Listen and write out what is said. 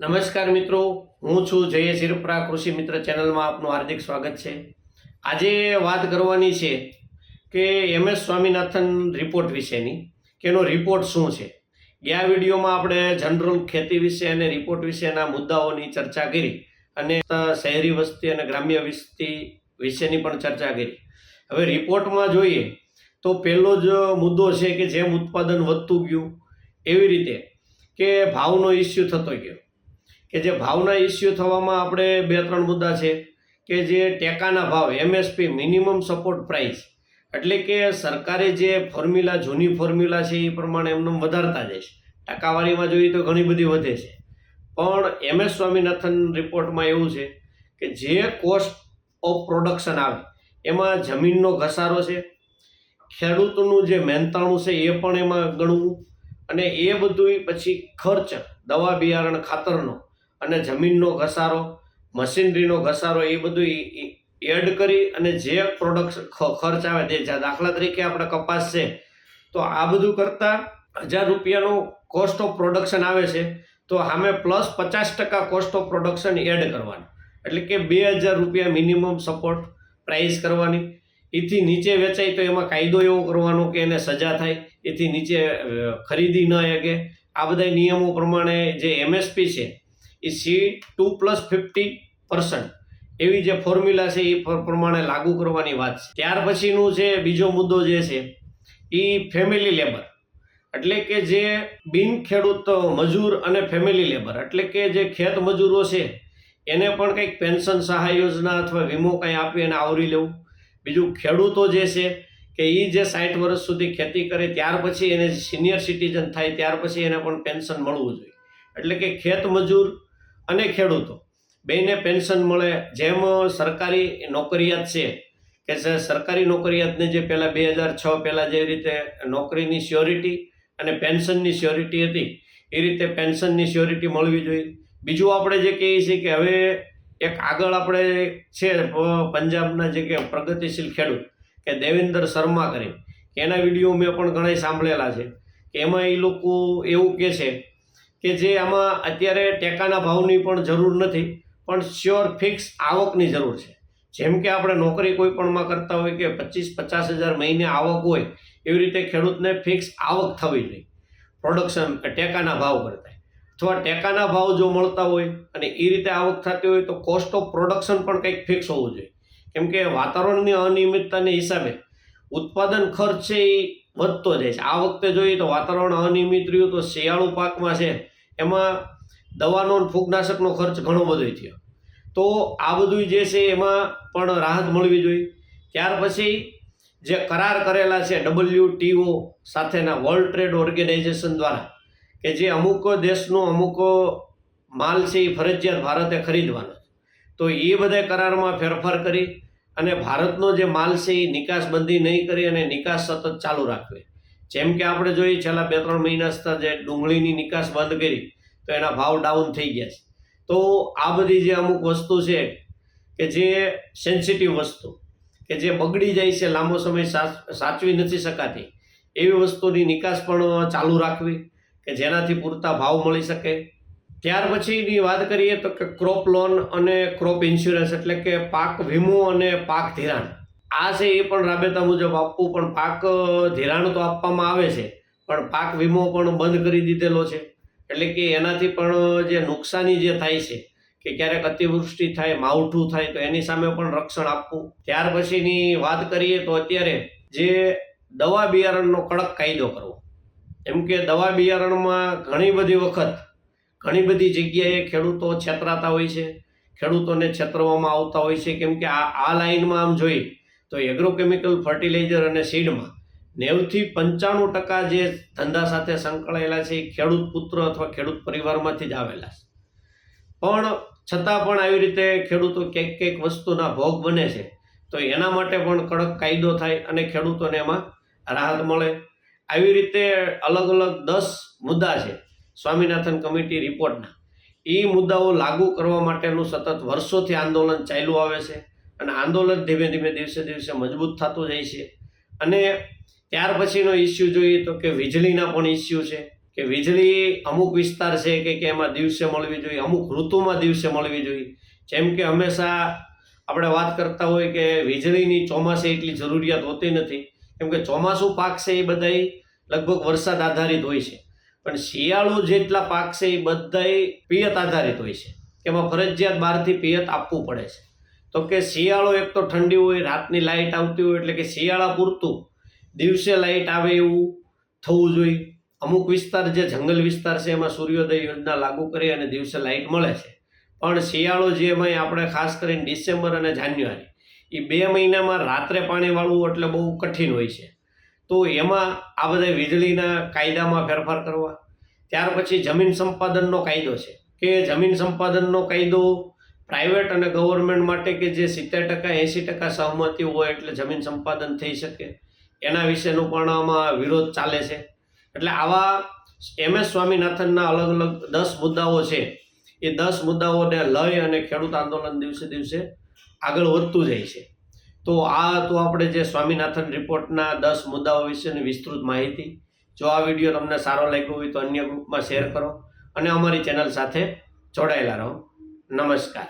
નમસ્કાર મિત્રો, હું છું જય શિરપરા કૃષિ મિત્ર ચેનલમાં આપનું હાર્દિક સ્વાગત છે. આજે વાત કરવાની છે કે એમ એસ સ્વામિનાથન રિપોર્ટ વિશેની, કે એનો રિપોર્ટ શું છે? ગયા વિડીયોમાં આપણે જનરલ ખેતી વિશે અને રિપોર્ટ વિશેના મુદ્દાઓની ચર્ચા કરી અને શહેરી વસ્તી અને ગ્રામ્ય વસ્તી વિશેની પણ ચર્ચા કરી. હવે રિપોર્ટમાં જોઈએ તો પહેલો જ મુદ્દો છે કે જેમ ઉત્પાદન વધતું ગયું એવી રીતે કે ભાવનો ઇસ્યુ થતો ગયો. કે જે ભાવના ઇસ્યુ થવામાં આપણે બે ત્રણ મુદ્દા છે, કે જે ટેકાના ભાવ એમએસપી મિનિમમ સપોર્ટ પ્રાઇસ એટલે કે સરકારે જે ફોર્મ્યુલા જૂની ફોર્મ્યુલા છે એ પ્રમાણે એમને વધારતા જાય છે. ટકાવારીમાં જોઈએ તો ઘણી બધી વધે છે. પણ એમ એસ સ્વામિનાથન રિપોર્ટમાં એવું છે કે જે કોસ્ટ ઓફ પ્રોડક્શન આવે, એમાં જમીનનો ઘસારો છે, ખેડૂતનું જે મહેનતાણું છે એ પણ એમાં ગણવું, અને એ બધું પછી ખર્ચ, દવા બિયારણ, ખાતરનો અને જમીનનો ઘસારો, મશીનરીનો ઘસારો, એ બધું એડ કરી અને જે પ્રોડક્ટ ખર્ચ આવે તે દાખલા તરીકે આપણે કપાસ છે, તો આ બધું કરતાં હજાર રૂપિયાનું કોસ્ટ ઓફ પ્રોડક્શન આવે છે, તો સામે પ્લસ પચાસ ટકા કોસ્ટ ઓફ પ્રોડક્શન એડ કરવાનું. એટલે કે બે હજાર રૂપિયા મિનિમમ સપોર્ટ પ્રાઇસ કરવાની. એથી નીચે વેચાય તો એમાં કાયદો એવો કરવાનો કે એને સજા થાય, એથી નીચે ખરીદી ન શકે આ બધા નિયમો પ્રમાણે જે એમએસપી છે એ C two plus fifty percent એવી જે ફોર્મ્યુલા છે, એ પ્રમાણે લાગુ કરવાની વાત છે. ત્યાર પછીનું છે બીજો મુદ્દો જે છે એ ફેમિલી લેબર એટલે કે જે બિન ખેડૂત મજૂર અને ફેમિલી લેબર એટલે કે જે ખેત મજૂરો છે, એને પણ કંઈક પેન્શન સહાય યોજના અથવા વીમો કંઈ આપી અને આવરી લેવું. બીજું ખેડૂતો જે છે, કે એ જે સાઠ વર્ષ સુધી ખેતી કરે, ત્યાર પછી એને સિનિયર સિટીઝન થાય, ત્યાર પછી એને પણ પેન્શન મળવું જોઈએ. એટલે કે ખેત મજૂર અને ખેડૂતો. બેને પેન્શન મળે. જેમ સરકારી નોકરિયાત છે, કે જે સરકારી નોકરિયાતને જે પહેલાં બે હજાર છ પહેલાં જે રીતે નોકરીની સ્યોરિટી અને પેન્શનની સ્યોરિટી હતી, એ રીતે પેન્શનની સ્યોરિટી મળવી જોઈએ. બીજું આપણે જે કહીએ છીએ કે હવે એક આગળ આપણે છે પંજાબના જે કે પ્રગતિશીલ ખેડૂત, કે દેવેન્દ્ર શર્મા કરી એના વીડિયો મેં પણ ઘણા સાંભળેલા છે, કે એમાં એ લોકો એવું કહે છે કે જે આમાં અત્યારે ટેકાના ભાવની પણ જરૂર નથી, પણ શ્યોર ફિક્સ આવકની જરૂર છે. જેમ કે આપણે નોકરી કોઈ પણમાં કરતા હોય કે પચીસ પચાસ હજાર મહિને આવક હોય, એવી રીતે ખેડૂતને ફિક્સ આવક થવી જોઈએ. પ્રોડક્શન ટેકાના ભાવ કરતા અથવા ટેકાના ભાવ જો મળતા હોય અને એ રીતે આવક થતી હોય તો કોસ્ટ ઓફ પ્રોડક્શન પણ કંઈક ફિક્સ હોવું જોઈએ. કેમ કે વાતાવરણની અનિયમિતતાને હિસાબે ઉત્પાદન ખર્ચ છે એ વધતો જાય છે. આ વખતે જોઈએ તો વાતાવરણ અનિયમિત રહ્યું તો શિયાળુ પાકમાં છે એમાં દવાનો ફૂગનાશકનો ખર્ચ ઘણો બધો થયો. તો આ બધું જે છે એમાં પણ રાહત મળવી જોઈએ. ત્યાર પછી જે કરાર કરેલા છે ડબલ્યુટીઓ સાથેના વર્લ્ડ ટ્રેડ ઓર્ગેનાઇઝેશન દ્વારા કે જે અમુક દેશનો અમુક માલ છે એ ફરજિયાત ભારતે ખરીદવાનો તો એ બધા કરારમાં ફેરફાર કરી અને ભારતનો જે માલ છે એ નિકાસબંધી નહીં કરી અને નિકાસ સતત ચાલુ રાખવી જેમ કે આપણે જોઈએ છેલ્લા બે ત્રણ મહિના જે ડુંગળીની નિકાસ બંધ કરી, તો એના ભાવ ડાઉન થઈ ગયા છે. તો આ બધી જે અમુક વસ્તુ છે કે જે સેન્સિટિવ વસ્તુ, કે જે બગડી જાય છે, લાંબો સમય સાચ- સાચવી નથી શકાતી, એવી વસ્તુની નિકાસ પણ ચાલુ રાખવી, કે જેનાથી પૂરતા ભાવ મળી શકે ત્યાર પછીની વાત કરીએ તો કે ક્રોપ લોન અને ક્રોપ ઇન્સ્યોરન્સ એટલે કે પાક વીમો અને પાક ધિરાણ. આ છે એ પણ રાબેતા મુજબ આપવું, પણ પાક ધિરાણ તો આપવામાં આવે છે. પણ પાક વીમો પણ બંધ કરી દીધેલો છે. એટલે કે એનાથી પણ જે નુકસાની જે થાય છે, કે ક્યારેક અતિવૃષ્ટિ થાય, માવઠું થાય, તો એની સામે પણ રક્ષણ આપવું. ત્યાર પછીની વાત કરીએ તો અત્યારે જે દવા બિયારણનો કડક કાયદો કરવો. એમ કે દવા બિયારણમાં ઘણી બધી વખત ઘણી બધી જગ્યાએ ખેડૂતો છેતરાતા હોય છે. ખેડૂતોને છેતરવામાં આવતા હોય છે. કેમ કે આ આ લાઇનમાં આમ જોઈએ તો એગ્રોકેમિકલ ફર્ટિલાઇઝર અને સીડમાં નેવથી પંચાણું ટકા જે ધંધા સાથે સંકળાયેલા છે એ ખેડૂત પુત્ર અથવા ખેડૂત પરિવારમાંથી જ આવેલા છે. પણ છતાં પણ આવી રીતે ખેડૂતો ક્યાંક ક્યાંક વસ્તુના ભોગ બને છે. તો એના માટે પણ કડક કાયદો થાય અને ખેડૂતોને એમાં રાહત મળે. આવી રીતે અલગ અલગ દસ મુદ્દા છે. સ્વામિનાથન કમિટી રિપોર્ટના. એ મુદ્દાઓ લાગુ કરવા માટેનું સતત વર્ષોથી આંદોલન ચાલ્યું આવે છે અને આંદોલન ધીમે ધીમે દિવસે દિવસે મજબૂત થતું જાય છે. અને ત્યાર પછીનો ઇસ્યુ જોઈએ તો કે વીજળીના પણ ઇસ્યુ છે કે વીજળી અમુક વિસ્તાર છે કે કે એમાં દિવસે મળવી જોઈએ, અમુક ઋતુમાં દિવસે મળવી જોઈએ. જેમ કે હંમેશા આપણે વાત કરતા હોય કે વીજળીની ચોમાસે એટલી જરૂરિયાત હોતી નથી. કેમ કે ચોમાસું પાક છે એ બધાય લગભગ વરસાદ આધારિત હોય છે. પણ શિયાળુ જેટલા પાક છે એ બધાય પિયત આધારિત હોય છે. એમાં ફરજિયાત બહારથી પિયત આપવું પડે છે. તો કે શિયાળો એક તો ઠંડી હોય, રાતની લાઇટ આવતી હોય એટલે કે શિયાળા પૂરતું. દિવસે લાઇટ આવે એવું થવું જોઈએ. અમુક વિસ્તાર જે જંગલ વિસ્તાર છે એમાં સૂર્યોદય યોજના લાગુ કરી અને દિવસે લાઇટ મળે છે. પણ શિયાળો જે એમાં આપણે ખાસ કરીને ડિસેમ્બર અને જાન્યુઆરી એ બે મહિનામાં રાત્રે પાણી વાળવું એટલે બહુ કઠિન હોય છે. તો એમાં આ બધા વીજળીના કાયદામાં ફેરફાર કરવા. ત્યાર પછી જમીન સંપાદનનો કાયદો છે. કે જમીન સંપાદનનો કાયદો પ્રાઇવેટ અને ગવર્મેન્ટ માટે કે જે સિત્તેર ટકા એંસી ટકા સહમતિ હોય એટલે જમીન સંપાદન થઈ શકે. એના વિશેનો પણ આમાં વિરોધ ચાલે છે. એટલે આવા એમ એસ સ્વામિનાથનના અલગ અલગ દસ મુદ્દાઓ છે. એ દસ મુદ્દાઓને લઈ અને ખેડૂત આંદોલન દિવસે દિવસે આગળ વધતું જાય છે. તો આ તો આપણે જે સ્વામિનાથન રિપોર્ટના દસ મુદ્દાઓ વિશેની વિસ્તૃત માહિતી. જો આ વીડિયો તમને સારો લાગ્યો હોય તો અન્ય ગ્રુપમાં શેર કરો અને અમારી ચેનલ સાથે જોડાયેલા રહો. નમસ્કાર.